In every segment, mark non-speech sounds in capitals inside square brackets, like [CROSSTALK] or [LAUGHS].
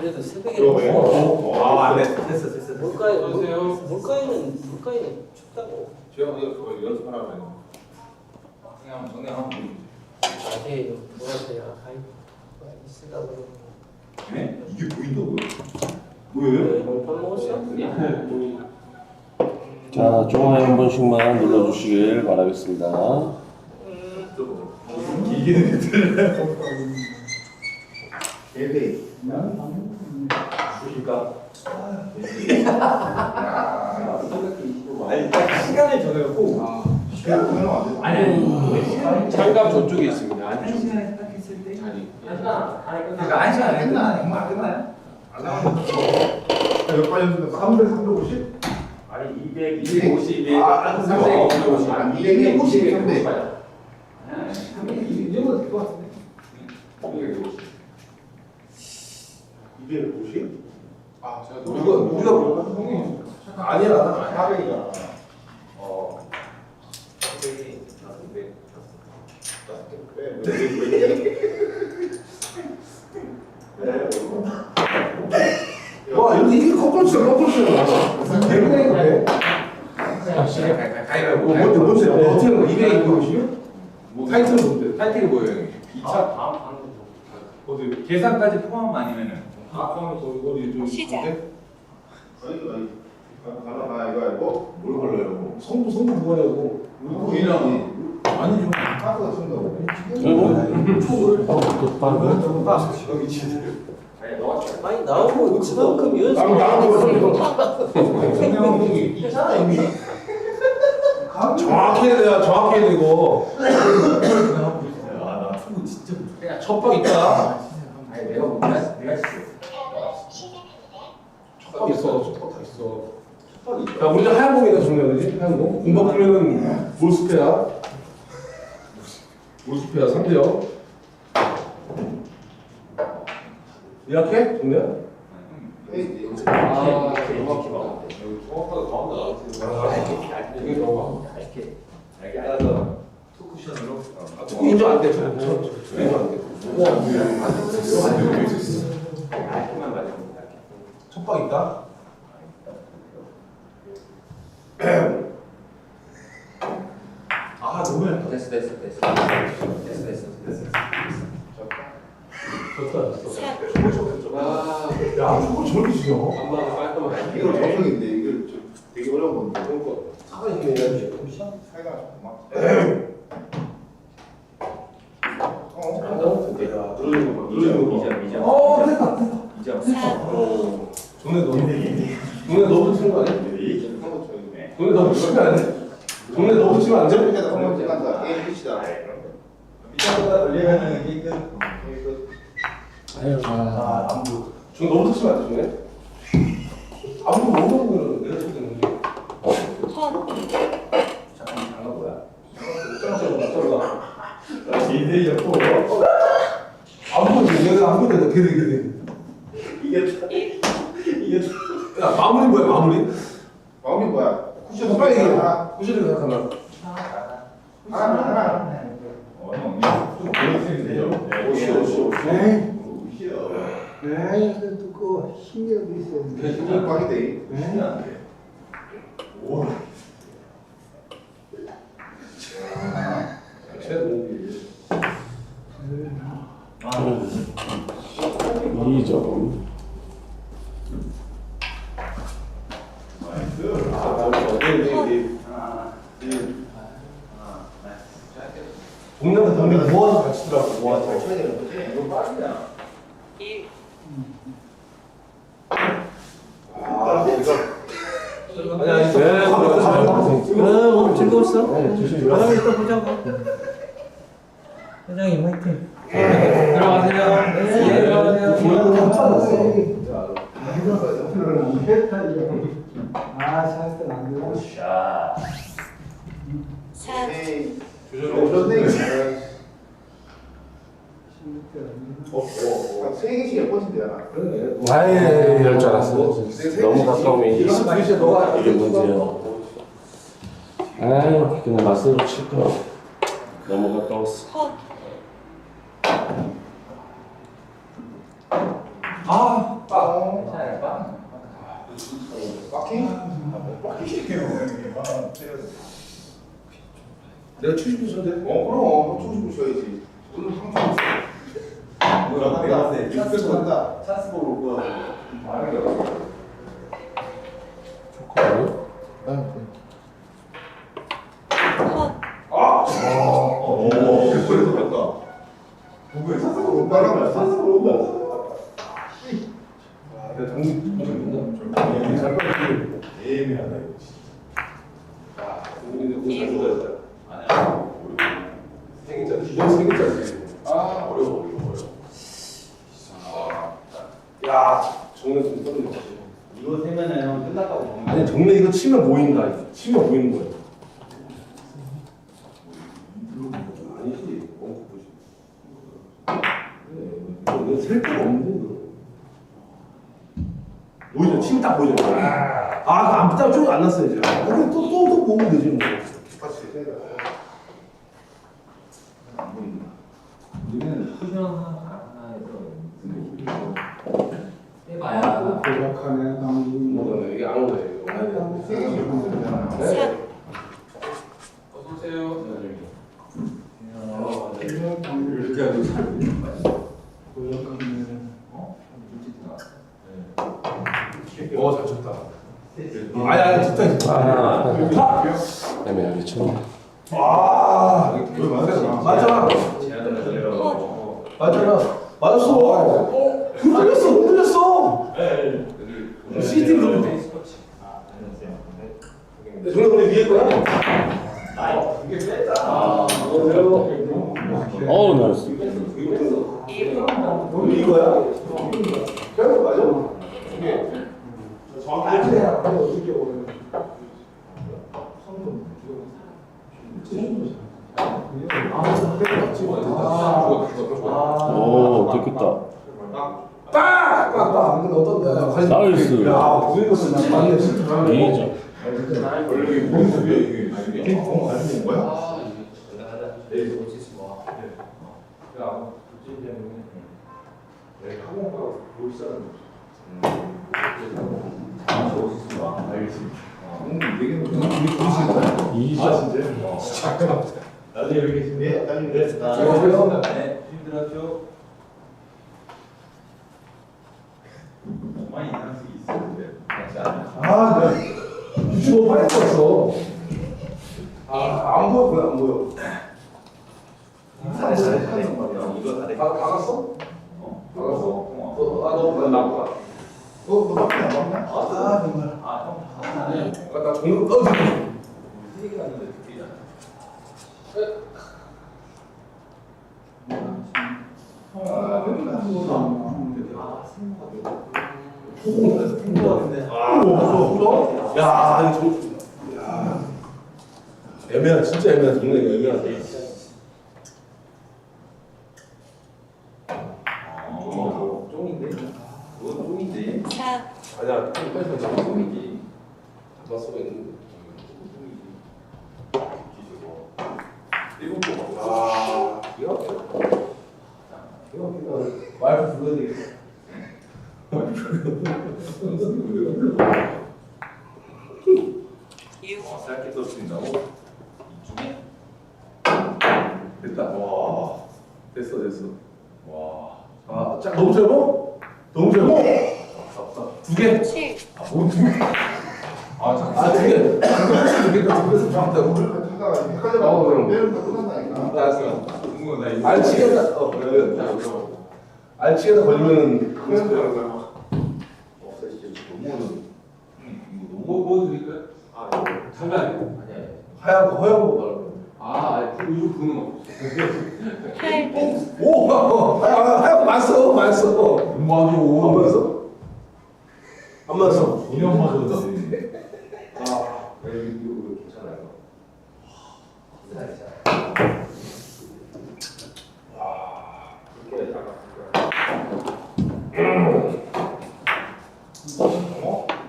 그래도 새벽에 그러네. 뭐 아, 안 돼. 됐어, 됐어. 물가에 안녕하세요. 물가에는 물가에는 춥다고. 제가 먼저 그거 연습하라고. 그냥 정리 한번 낮에 뭐하세요? 아이고 있으다 그러고. 네? 이게 보인다고요? 뭐예요? 밥 먹었어? 자, 좋아요 한 번씩만 눌러주시길 바라겠습니다. 이기는 애들. [LAUGHS] 예배. 아니, 딱 시간을 정해갖고. 시간 정해놓으면 안 돼. 아니 장갑 저쪽에 있습니다. 안쪽 시간에 딱 했을 때. 자리. 그러니까 한 시간 안 끝나. 정말 끝나요? 안 나오면 몇번 연습해? 300, 350? 아니 200, 250, 아, 300, 250, 아, 250, 300. 300. 이 정도 될것 같은데. 250? 아, 제가 우리가 우리가 뭐 형님 아니야 나 400이야. 어. 400이 400. 와 여기 이게 거꾸로 치다 대근해 그래 가위바위보 뭐 뭔데 뭔데 어떻게 하는 거야 200이 보이시면? 타이틀은 뭔데? 타이틀이 뭐예요? 형님? 아, 다음 방금 어디 계산까지 포함 아니면은 아 어디 좀 시작. 아니 아니. 가나 이거 알고? 뭘 걸려요? 성부 성부 뭐냐고 우리랑 아니 좀 카드가 쓴다고 여기 지들 아니 나오고 그만큼 연습. 성형이 [LAUGHS] 있잖아 이미. [LAUGHS] 정확히 해야 돼 정확히 해야 되고 아나 투구 진짜 야 첫방 있다 아니 내가 못 내가 첫방 있어 첫방 다 있어 야 우리 하얀 공이다 중요한 거지 하얀 공 공방 보면은 몰스페야 몰스페야 3대요 예약해? 동네야? 아. 이게 좋아. 아, 인정 안 돼. 저, 저, 저, 인정 안 돼. 깔끔한 첫방 있다? 아, 너무 얇다. 됐어 됐어 됐어 됐어 됐어 됐어 좋다, 좋다. 사, 아 야, 저거 저렇게 지어. 엄마가 깔끔하게 이거 정성인데 이거 좀 되게 어려운 건데 그러니까 차가 있네, 해야지. 살가 막 어? 야, 누르는 거 봐, 누르는 거 봐. 미장 미장 어, 됐다. 미장 돈에 너무, 돈에 너무 붙이는 거 아니야? 돈에 너무 붙이면 안 돼. 돈에 너무 붙이면 안 돼. 이게 끝. 아, 안부. 중 너무 붙이면 안 돼, 중에. 안부 너무 너무 그러는데, 내가 칠 때는. 턴, 잠깐 장갑 뭐야? 이대 옆으로. [LAUGHS] 안부 내가 안부 내가 걔네 걔네. 이게 야 마무리 뭐야 마무리? 마음이 뭐야 쿠션 빨리 얘기해. 하나 구실이 생각하면. 하나 하나 어 형. 오시오 오시오. 에이, 그 두꺼워. 신경이 있어야 돼. 힘이 빡이대 오. 이점 동네가 동네 모아서 같이 치더라고 모아서. 쳐야 되는 거지 이거 빠르냐? 1, 아 이거. 아니 아니. 네, 네. 오늘 즐거웠어? 네, 조심히 다음에 또 보자고. 회장님 화이팅. 들어가세요. 네, 들어가세요. 아, 살때 안 되고. 자. 4, 에이 조절해. 어, 어, 세 개씩 몇 번씩 되잖아 그러네. 아예 이럴 줄 알았어. 너무 가까우면 이게 이런 말이지 너가 이게 문제야. 아, 그냥 맞서로 칠 거. 너무 가까웠어. 컷, 아, 빠. 괜찮아요, 빵. 빡킹? 내가 70분 쳤는데. 어, 그럼. 초식을 쉬어야지. 오늘 항상 뭐야, 내가 때 찬스 간다. 찬스 볼 오고? 말하는 게 없어. 컷 오, 그래서 됐다. 누구의 찬스 볼 오고 찬스 볼 오고. 내가 정신 좀잘 애매하다 이거 진짜. 아니야. 생일자, 기존 생일자지. 아 어려워 어려워 어려워. 야, 정면 좀거 이거 세면은 형 끝났다고 아니, 정면 이거 치면 보인다. 치면 보이는 거야. 아니지, 엉코 보지. 그래, 이거 셀 데가 없는데, 이거. 보이죠? 치면 딱 보이죠? 아, 그안 붙다가 쭉안 났어, 이제. 아, 그럼 또, 또, 또 보면 되지, 뭐. 안 보인다. 우리는 쿠션 하나에서 해봐야 고약하네 남기 뭐, 이게 안 오네, 이거. 사 어서 오세요. 어, 네. 이렇게 하고 잘 보이는 거 아니야? 고약하네 어? 네. 어, 잘 쳤다. 아니, 아니, 진짜, 진짜. 아, 애매하게 쳤네. 아, 맞잖아. 제안을 내려. 맞잖아. 맞았어. 어, 흔들렸어, 흔들렸어. CCTV 돌릴 때. 정말 근데 위에 거야? 이게 뺐다. 아, 안녕하세요. 어우, 나이스. 이거야? 그냥 맞아? 이게 정확히 어떻게 어떻게 오는 오, 됐겠다. 빡! 빡! 빡! 근데 어떤데? 나이스. 야, 보이는 것은 난 맞네. 2점. 원래 이게 뭔 소리야 이게? 이게 어, 아니 뭐야? 내일 오시지 뭐. 야, 그치 때문에 내 학원가 볼 사람 다음 주 오시지 마. 알겠지. 음, 되게 우리 부르시는 거야? 2점. 진짜. 나중에 뵙겠습니다. 네, 나중에 뵙겠습니다. 수고하세요. 네, 힘들었죠? 많이 이상식이 있었는데 맞지 않아? 아, 나 유튜브 빨리 봤어. 아, 안 보였구나, 안 보여. 잘해. 이거 잘해. 다, 다 갔어? 어? 어. 어, 아, 너, 나 나가. 어, 너 밖에 안 봤냐? 아, 정말. 아, 형, 아니. 아, 나 어, 개잖아. 아, 맨날 한 번. 아, 야, 이거 좀, 야. 애매하, 진짜 애매하다. 정말 애매하다. 어, 쫑인데? 그건 쫑인데? 사 아니야, 좀 빼서 좀 쫑이지. 잡았어, 있는데. 일곱 번 먹어. 아, 기가 막혀. 기가 막히다. 와이프 불러야 되겠어. 육 어, 짧게 떨어진다고? 이중에? 됐다. 와. 됐어, 됐어. 와. 아, 자, 너무 짧아? 너무 짧아? 두 개? 칠 뭔 두 개? 아, 잠깐. 아, 두 개. 두 개, 두 개서 정확하다고. 하다가 헷갈려. 어, 그럼. 내일은 다 끝난다니까. 알았어. 궁금해, 나 이거. 알치게다, 어, 그러면. 알치게다 없어. 뭐, 뭐? 아. 하얀 거, 허연 거 말하는 아, 그 이거 부는 거. 팔 오, 어, 하얀, 하얀 거 맞어, 맞어. 맞아. 안 맞았어? 안. 전혀 안 맞았는데. 아, 이거, 이거 괜찮아요.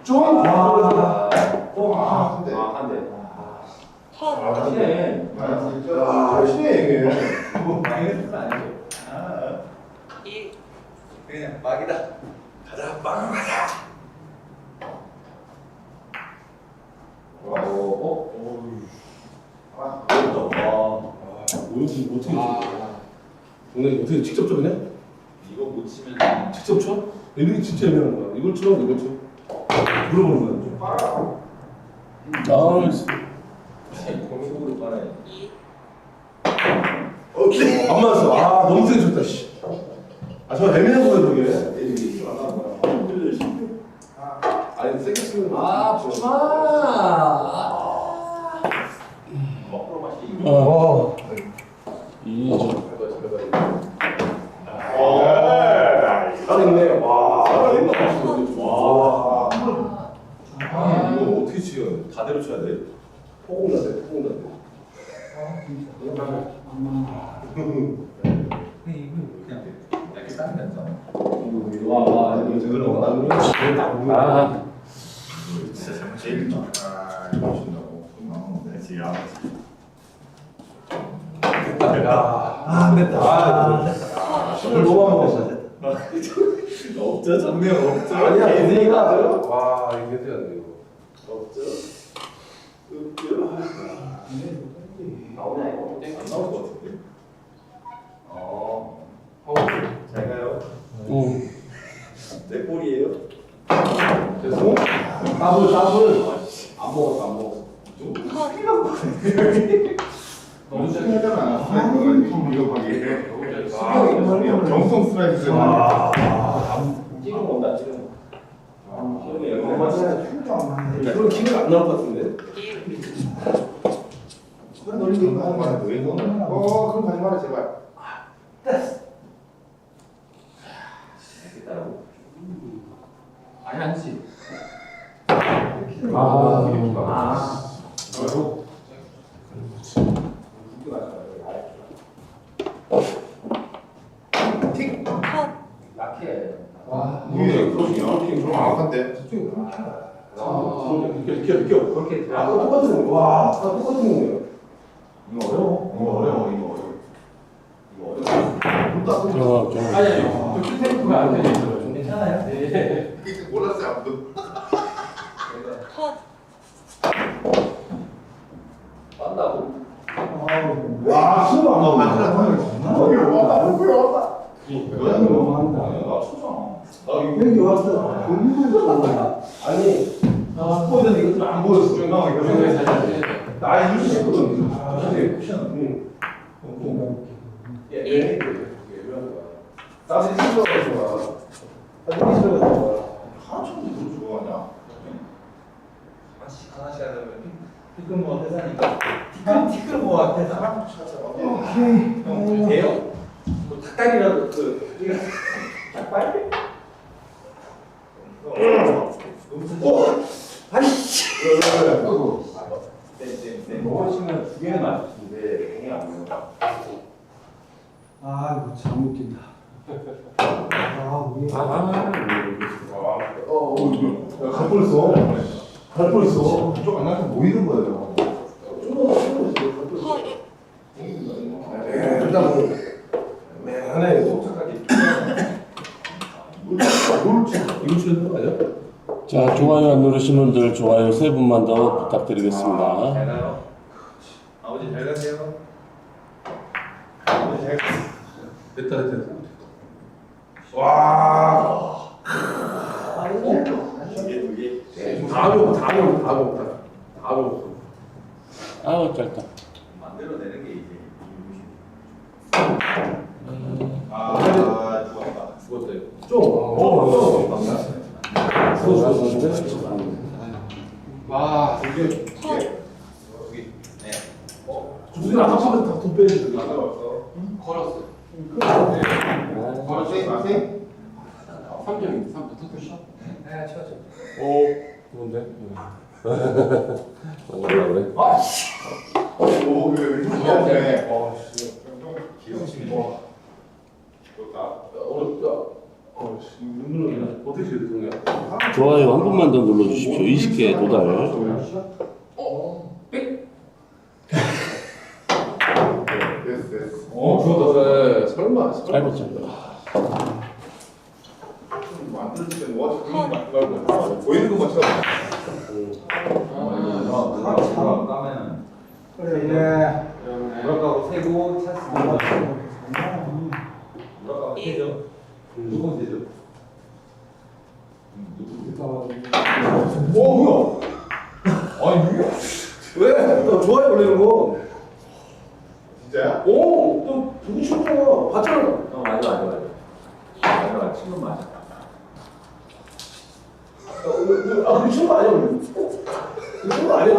좀? 아, 아, 근데. 한 대. 컷 하시네. 아, 진짜. 아, 잘시네, 이게. 뭐, 마이너스는 아니죠. 아, 일 그냥 막이다. 가자 빵 가자 어, 어? 아, 어렵다. 와. 오늘 쳐? 오늘 어떻게 직접 쳐 그냥? 이거 못 치면 직접 쳐? 이렇게 진짜 애매한 거야 이걸 쳐 이걸 쳐 물어보는 거야 나이스. 공속으로 빨아야 돼. 안 맞았어 아 너무 세게 쳤다 씨. 아 저 애매한 거야 저게 힘들려. 아니 세게 치면 아, 좋지. 마. 먹으러 맛이. 어. 이 잘했네 와 잘했네 와 아, 이거 어떻게 치요 다대로 쳐야 돼 포공 나대 포공 나대 아, 진짜. 아마. 이렇게 아. 아. 아. 아, 이거? 안 나올 것 같은데. 어. 잘 가요. 응. 내 볼이에요. 됐어? 따블, 따블. 안 먹었어, 먹었어. 정성 [LAUGHS] 스트라이크. 아, 찍은 건다 찍은 거. 나올 것 같은데. 그런 놀리기 하는 거야. 왜 이거는? 어, 그럼 가지 마라 제발. 아니 아니지. 아. 약해. 그럼. 아. 그렇게 아. 똑같은 거. 와, 아, 똑같은 거예요. 이거 어려워. 이거 어려워. 이거. 이거 어려워. 좀 좀. 아니 아니. 저 큐테이프가 안 되죠. 좀 괜찮아요? 네. 몰랐어요 아무도. 빤다고. 와, 수업 안 나오고 안 거기 와. 나. 여기 왔어. 공부도 아니, 안 보였어. 왜 살짝 나 이거 했거든. 아, 근데 쿠션. 응. 예. 예. 나도 힘들어가 좋아. 나도 힘들어가 좋아. 하나처럼 좋아하냐? 하나씩 하나씩 하다 보면 티끌 모아 회사니까 티끌 티끌 모아 회사. 오케이. 형 돼요? 뭐 닭다리라도 그 닭발? 어. 아니. 네네네. 먹으시면 두 개는 맞으신데 공이 안 나와. 아, 이거 참 웃긴다. 아, 위에. 아. 어, 어, 갈 뻔했어. 갈 뻔했어. 그쪽 안 나서 모이는 거예요. 에, 일단 뭐, 매한해 독특하게. 이거 치는 거 아니야? 자, 좋아요 안 누르신 분들 좋아요 세 분만 더 부탁드리겠습니다. 잘 가요. 아버지 잘 가세요. 아버지 잘 가세요. 됐다, 됐다, 됐다. 와. 두개 두 개. 다 먹어, 다 먹어, 다 먹어. 아우 짧다. 만들어내는 게 이제 아, 좋았다. 죽었다 이거. 좀. 어, 좀. 죽어. 와. 이게 여기. 네. 안 아파서 다돈 빼야지. 걸었어. 마세, 마세. 3점 3점 터트셔. 네, 쳐줘. 오. 어, 뭐라 그래? 오, 왜 이렇게 어, 씨. 기억심이 좋다. 어렵다. 어, 씨. 눈물을 어떻게? 좋아요 한 분만 더 눌러주십시오. 20개 도달. 됐어, 됐어. 어, 죽었다. 설마, 설마. 짧았죠. 뭐 말고 보이는. 어, 까면 그래 이제 무럭하고 세고 찼습니다. 무럭하고 세죠. 누구 세죠? 오 뭐야? 아니 이게 왜? 너 좋아요 올리는 거? 진짜야? 오, 너 누구 친구야? 봤잖아. 어 맞아 맞아 맞아. 맞아 맞아 친구 맞아. 아, 우리 친구 아니야? 우리 우리 친구 아니야?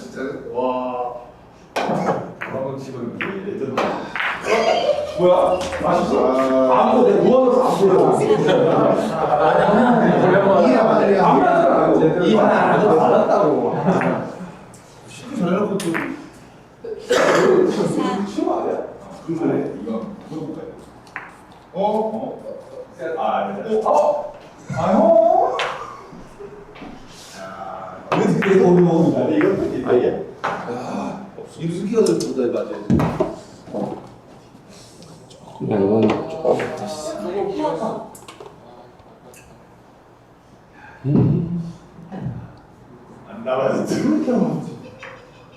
진짜 와. 방금 지금 레전드. 뭐야? 맛있어? 아. 아무도 내가 누워서 안 불러. 안 맞잖아. 이 하나 안 해도 알았다고. 잘해놓고 또 친구 아니야? 그래 이거 물어볼까요? 어? 어? 아 아니다. 어? 아유. 왜 이렇게 내가 오늘 먹는 아니 이건 이게 이수기가 좀 보다 맞아. 이건 안 나와서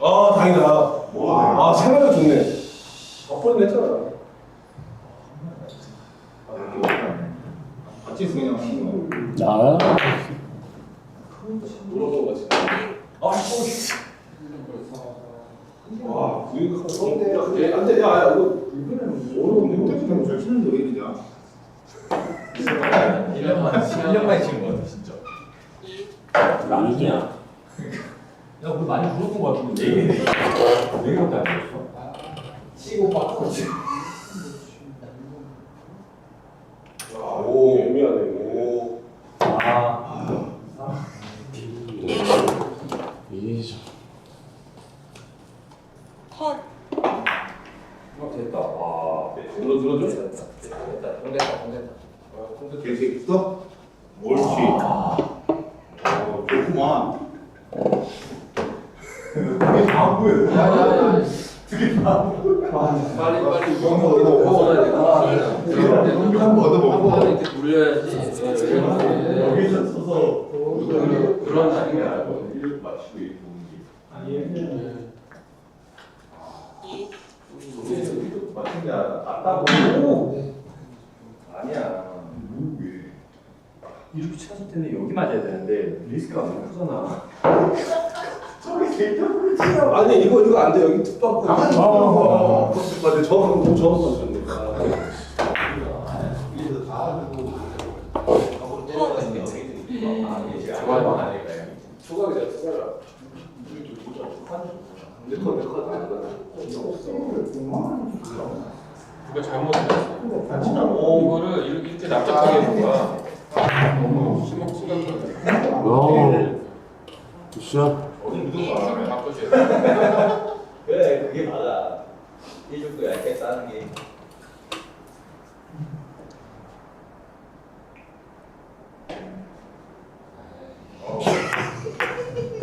아 다행이다. 아 생각이 좋네. 덕분에 했잖아. 같이 그냥 하는 거. 아 물어본 거지. 아, 와, 우유가 성대. 야, 안 돼. 야, 야, 이거 이번에는 그때도 좀잘 치는데 왜 이러냐? 1년만 1년만 [LAUGHS] 치는 거 같아 진짜. 아니야. 야, 우리 많이 부르는 거 같은데. 네 개, 네 개밖에 안 됐어. 치고 빠고 치. 오, 애매하네. 오. 아. 이죠. 컷. 어 됐다. 와. 들어 들어줘. 됐다. 됐다. 됐다. 계속 있어? 옳지. 어, 좋구만. 되게 바보야. 야야야. 아, 빨리 빨리 이거 이거 먹어. 벗어야 돼. 한번 얻어 먹어. 이렇게 돌려야지. 여기서 서서 그런 날이야. 일 맞추고 있고. 맞춘 게 아니라 맞다고. 아니야. 이렇게 쳤을 때는 여기 맞아야 되는데 리스크가 너무 크잖아. [LAUGHS] 아니 이거 이거 안 돼. 여기 툭 아, 박고. 아, 맞아. 저거 너무 저거 맞췄네. 좋아요 아닐까요? 초각이야, 초각. 내거내거 누가 잘못했어. 이거를 이렇게, 이렇게 납작하게 해본 거야. 너무 심각 심각하게. 오. 굿샷. 어디 묻은 거 알아? 바꿔줘야 돼. [LAUGHS] 그래 그게 맞아. 이쪽도 얇게 싸는 게.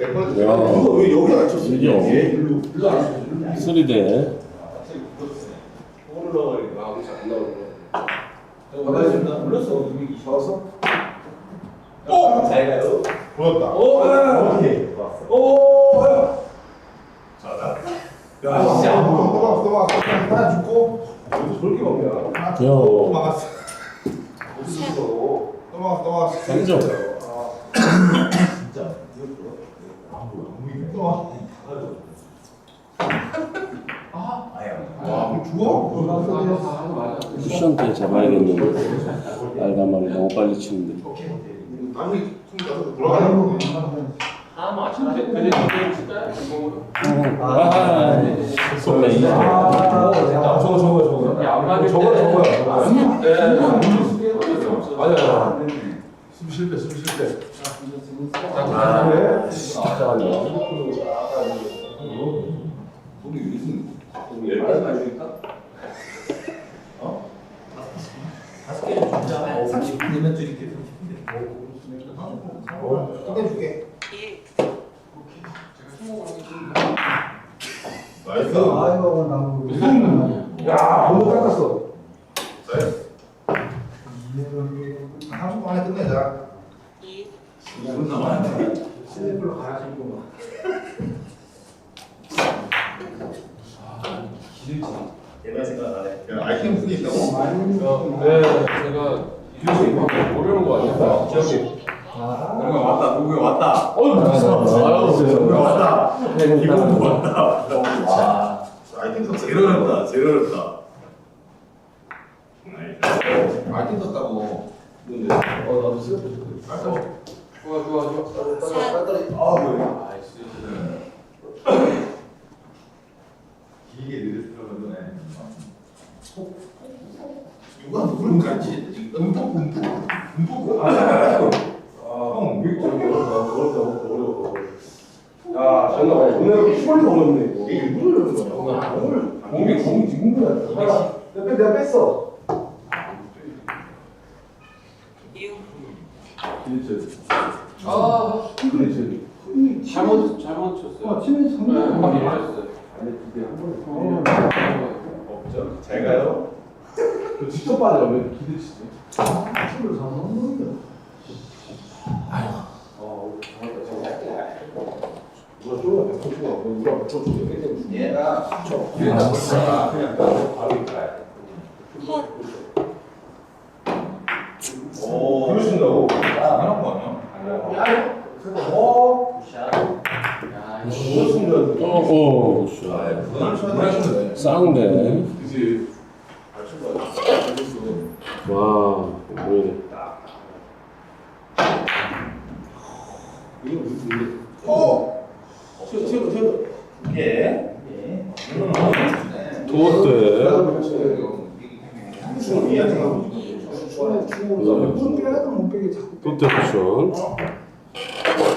야. 이거 왜 여기 안 쳤어? 이게? 일로 일로 안 쳤어. 3대. 확실히 굳었으네. 볼을 넣어버리고. 아, 그렇지 안 나오네. 올렸습니다. 올렸어. 220. 잡았어? 오! 잘 가요. 보였다. 오, 야, 오케이. 좋았어. 오, 야. 자다. 야, 진짜. 또 막았어, 또 막았어. 하나 죽고. 여기서 저렇게 먹냐? 하나 야. 죽고. 또 막았어. 어디서 또. 또 막았어, 또 막았어. 삼점. 진짜. 너무 이쁘다. 아야. 쿠션 때 잡아야겠는데. 빨간말을 너무 빨리 치는데. 숨 가서 돌아가는 거. 아, 뭐 아침 그제 그제 게임 칠까요? 이거. 아, 손메이. 아, 저거 저거 저거. 야, 안 저거 때. 저거야. 네. 맞아, 맞아. 숨 쉴 때, 숨 쉴 때. 아, 그래? 잘하네. 우리 무슨 우 리 열까지 가주니까? 어? 다섯 개를 준다. 30분 내면 줄일게. 30분 어, 끝내줄게. 나이스. 아이고 나무. 야, 너무 깎았어. 나이스. 이해를 30분 안에 끝내자. 기분 남았는데. 슬리플로 가야지 이거. 옛날 생각 나네. 야, 아이템 쓰기 있다고? 네, 제가 기억이 모르는 거 아니야? 기억이. 누구야 왔다. 누구야 왔다. 어이, 무슨 누구야 왔다. 기분 왔다. 와. 아이템 썼어. 제일 어렵다. 제일 어렵다. 아이템 썼다고. 어, 나도 슬리플 좋아, 좋아, 좋아. 아 뭐야. 길게 늘으면 네 누가 가르치지? 지금 음폭, 음폭, 음폭. 형, 이거 좀 어렵다, 어려워. 야, 아니야. 오늘 슈퍼리가 어렵네. 이게 일부러 그러는 거야. 오늘 공이 지금 거야. 하나, 내가, 내가 뺐어. 그렇지. 아, 그렇지. 잘못, 잘못 쳤어요. 아, 네, 상대. 한번 일어났어요. 아니, 근데 한 번에. 없죠. 잘 가요. 너 직접 빠져, 왜 기대 치지? 치를 사서 한 거야. 어, 잘했다, 누가 쪼가 백 쪼가 누가 백 쪼가 얘가 보니까 그냥 바로 있다. 오. 그러신다고? 당연한 거 아니야? 야, 어, 무슨 줄 어, 어, 아, 그건 알았어? 쌍대. 그지. 와, 뭐야. 이거 무슨 어. 튀어 튀어 튀어. 예. 예. 음. 도어대. 무슨 이야기 하고 못 빼야도 못 빼게 자꾸. 도대 쿠션.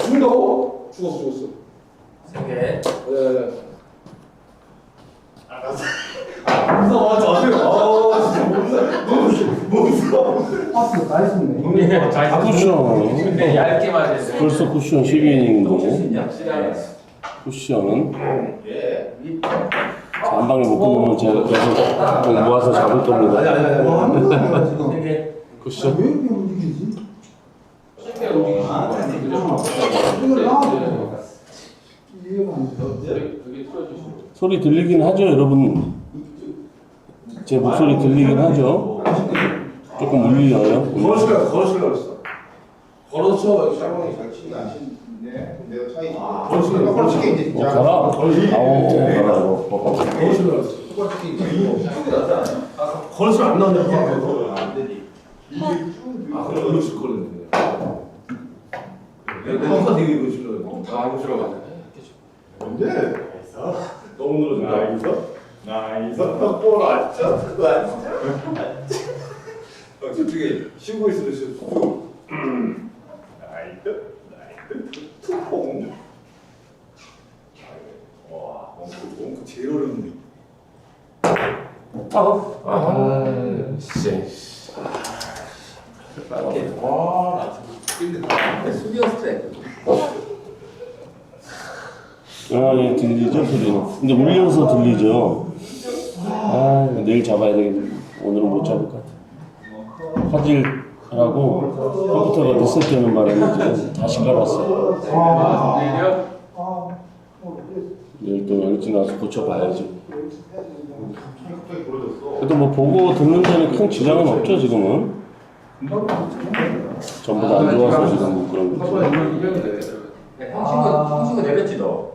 죽는다고? 죽었어 죽었어. 세 개. 네. 무서워 저들. 어 진짜 무서워. 무서워. 파스 다 했었 네. 아, 쿠션. 근데 얇게 맞았어. 벌써 쿠션 12인ing이고. 있냐? 쿠션은 예. 한 방에 못 끊으면 제가 계속 꼭 모아서 잡을 겁니다. 뭐. 쿠션. 아. 소리 들리긴 하죠, 여러분. 제 목소리 들리긴 하죠. 조금 울려요. 걸어실라 걸어실라 그랬어. 걸어서 쳐. 샤방이 잘 치지 안 치는데 내가 차이. 걸어실라 걸치게 이제 어, 진짜. 가라. 아오, 가라고. 걸어실라 그랬어. 걸치게 이제. 걸어실라 안 나오냐고. 안 되지. 아 그래 그렇지 걸었는데. 내가 내가 되게 이거 싫어. 아 이거 싫어 맞아. 뭔데? 너무 늘어진다. 나이스. 볼 왔죠? 왔죠? 어, 솔직히 쉬고 있어도 쉬고. 나이스. 나이스. 투통. 와, 엉크, 엉크 제일 어려운데. 아, 씨. 와, 나 수비였을 아, 예, 들리죠, 소리는. 근데 울려서 들리죠. 아, 내일 잡아야 되겠네. 오늘은 못 잡을 것 같아. 화질하고 컴퓨터가 리셋되는 바람에 이제 다시 깔았어요. 내일 또 열진. 갑자기 부러졌어. 그래도 뭐 보고 듣는 데는 큰 지장은 없죠, 지금은. 전부 다 안 좋아서 지금 뭐 그런 돼. 형식은, 형식은 내렸지, 너?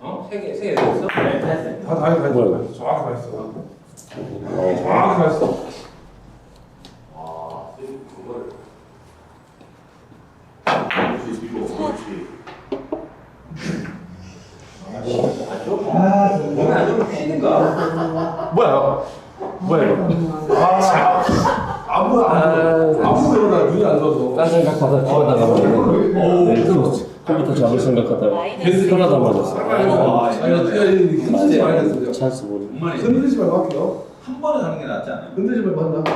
어? 세 개, 세 개 내렸어? 네, 했어. 다, 다, 다 했어. 뭐야? 정확히 다 했어. 어, 정확히 다 했어. 아, 그거를. 그렇지, 뒤로, 그렇지. 아, 몸에 안 좋으면 쉬는가? 뭐야? 뭐야, 이거? 아무 아무 아무 데나 눈이 안 좋아서. 딴 생각하다 튀어나가면 내일 또 컴퓨터 잡을 생각하다가 편하다 맞았어. 아, 흔들지 말고 했어. 찬스. 정말 흔들지 말고 할게요. 한 번에 하는 게 낫지 않아요? 흔들지 말고 한다.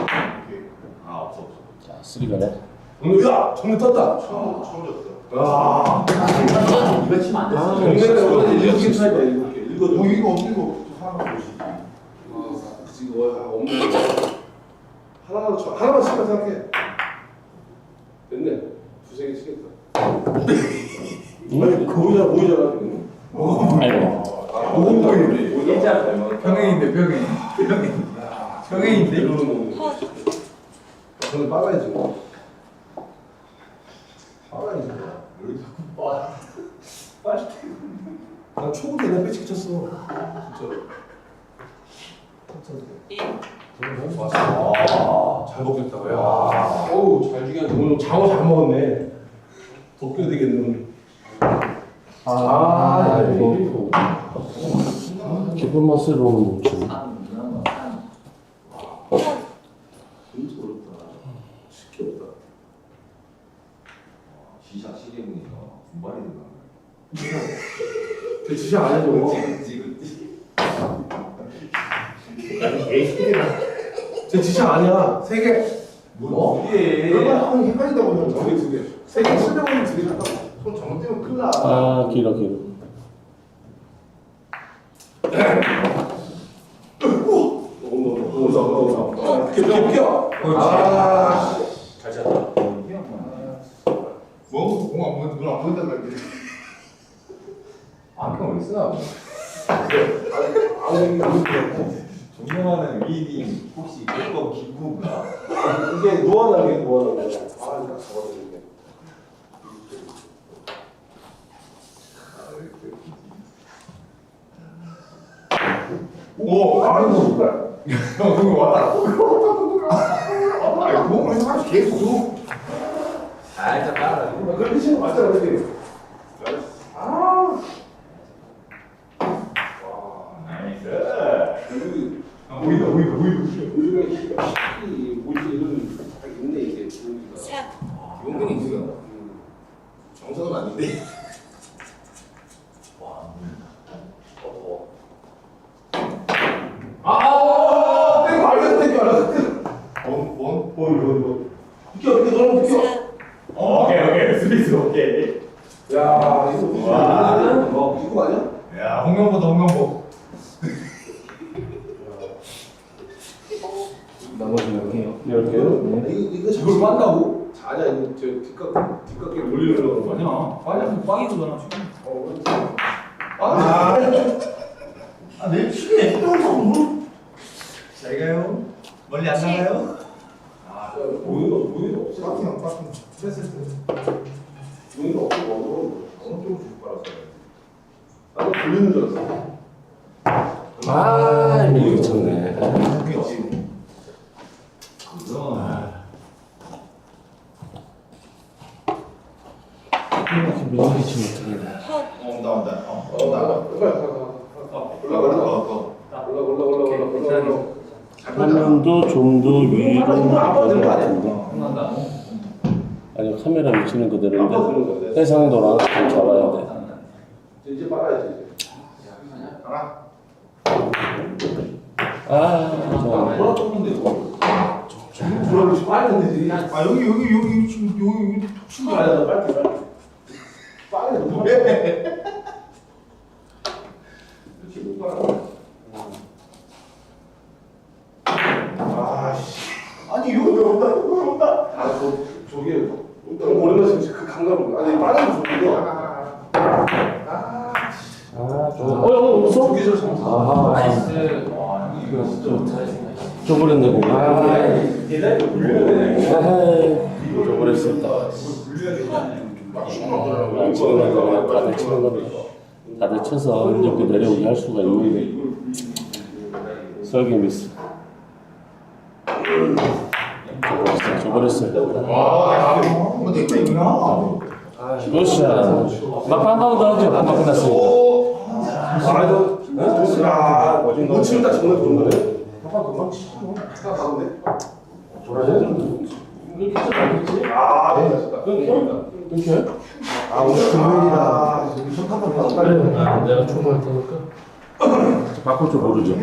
아, 없어, 없어. 자, 쓰리가네. 정리, 야, 정리 떴다. 처음 처음 졌어. 아, 이거 치면 안 됐어. 일곱 개 차이다, 일곱 개. 이거 뭐 개. 이거 이거 하나 보시지? 아, 그치, 이거 없네. 하나 하나만 쳐 하나만 치면 생각해 됐네 두세 개 치겠다 아니 보이잖아 보이잖아 지금 아이고. 너무 보이네. 일자 닮아. 평행인데 평행. 평행. 평행인데. 이러는 저는 빨아야지 빨아야지 난 초보 때나 빼치 쳤어 진짜로 잘 먹겠다 야 어우 잘 죽였네 오늘 장어 잘 먹었네 덕겨 되겠네 오늘 아, 이거. 기쁜 시계문이가 분발이 들어가. 제안 지시 아니야 세 개 뭐? 이게. 그러면 형 헷갈리다 보면 저기 두개 세개 쓰려고 하면 두개 샀다고 손 잘못되면 큰일 나. 아, 길어, 길어. 오사 오사 오사 비켜 비켜 아잘 쳤다. 뭐? 공안 보인다. 눈안 보인다 그랬는데. 안경 왜 쓰나? 아니 존경하는 위인이 혹시 이거 김구인가? 이게 노안하게 노안하게 아 이거 잡아줬네 오. 아이고. 형 그거 왔다. 아이 공을 해서 계속 줘. 살짝 따라. 그렇게 치면 맞잖아 그렇게 아 나이스. 아, 보인다 보인다 보인다. 요즘에 이 뭐지 이런 딱 있네 이게 분위기가 용근이 지금. 정석은 아닌데 아 땡겨 알겠어 땡겨 알겠어 원 원. 땡겨 비켜 비켜 너무 비켜 오케이 오케이 스미스 오케이. 야 이거 와. 뭐 이거 아니야? 야 홍명보다 홍명보. 나머지는 해요. 열 개요? 이거 이거 잡을 빤다고? 아니야 이거 저 뒷각 뒷각에 올리려고 그런 거 아니야. 빨리 빵이거잖아 지금. 어 그렇지 아. 아내 치네. 잘 가요. 멀리 안 나가요? 아 보이가 보이가 없어 빠킹 빠킹. 됐을 때. 보이가 없어 뭐 어느 쪽으로 줄줄 빨았어 돌리는 줄 알았어 아, 이거 미쳤네. 그렇지. 밀리지 못하겠네. 어 나온다. 어어 나가 빨리 가, 가, 가. 올라가 올라가 올라가 올라가 올라가 올라가 화면도 좀 더 위로 아빠 되는 거 아니야? 아니 카메라 위치는 아빠 그대로인데 해상도랑 좀 잡아야 돼. 이제 빨아야지 이제 알아. 아, 좋아. 뭐라 떴는데 이거. 그럼 빨면 되지 아 여기 여기 여기 지금 여기 여기 톡 친거 아니야? 빨리 빨리 빨리 뭐해 이렇게 못 빨아 아씨 아니 여기 왜 온다? 여기 왜 온다? 아, 저, 저기, 일단 오랜만에 지금 그 감각을, 아니, 빠르면 좋은데. 아, 좋아. 어, 어, 웃어? 저기 저 참. 아하. 나이스. 와 이거 진짜 잘했네. 줘버렸네, 공. 아. 줘버렸습니다. 아, 치는 거 다들 치는 겁니다. 다들 쳐서 이렇게 내려오게 할 수가 있는데 설계 미스. 줘버렸어요, 줘버렸어요. 와, 뭐 내거 있나? 굿샷. 막판 한번 더 하죠. 한번 끝났으니까. 아, 저, 아, 못 치면 딱 정말 좋은 거네. 금방 치고. 딱 가운데. 이렇게 해서 알겠지? 아, 네, 됐다. 이렇게? 아 오늘 금요일이라 손 한번 더 빨리. 내가 초보할 테니까. 바꿀 줄 모르죠.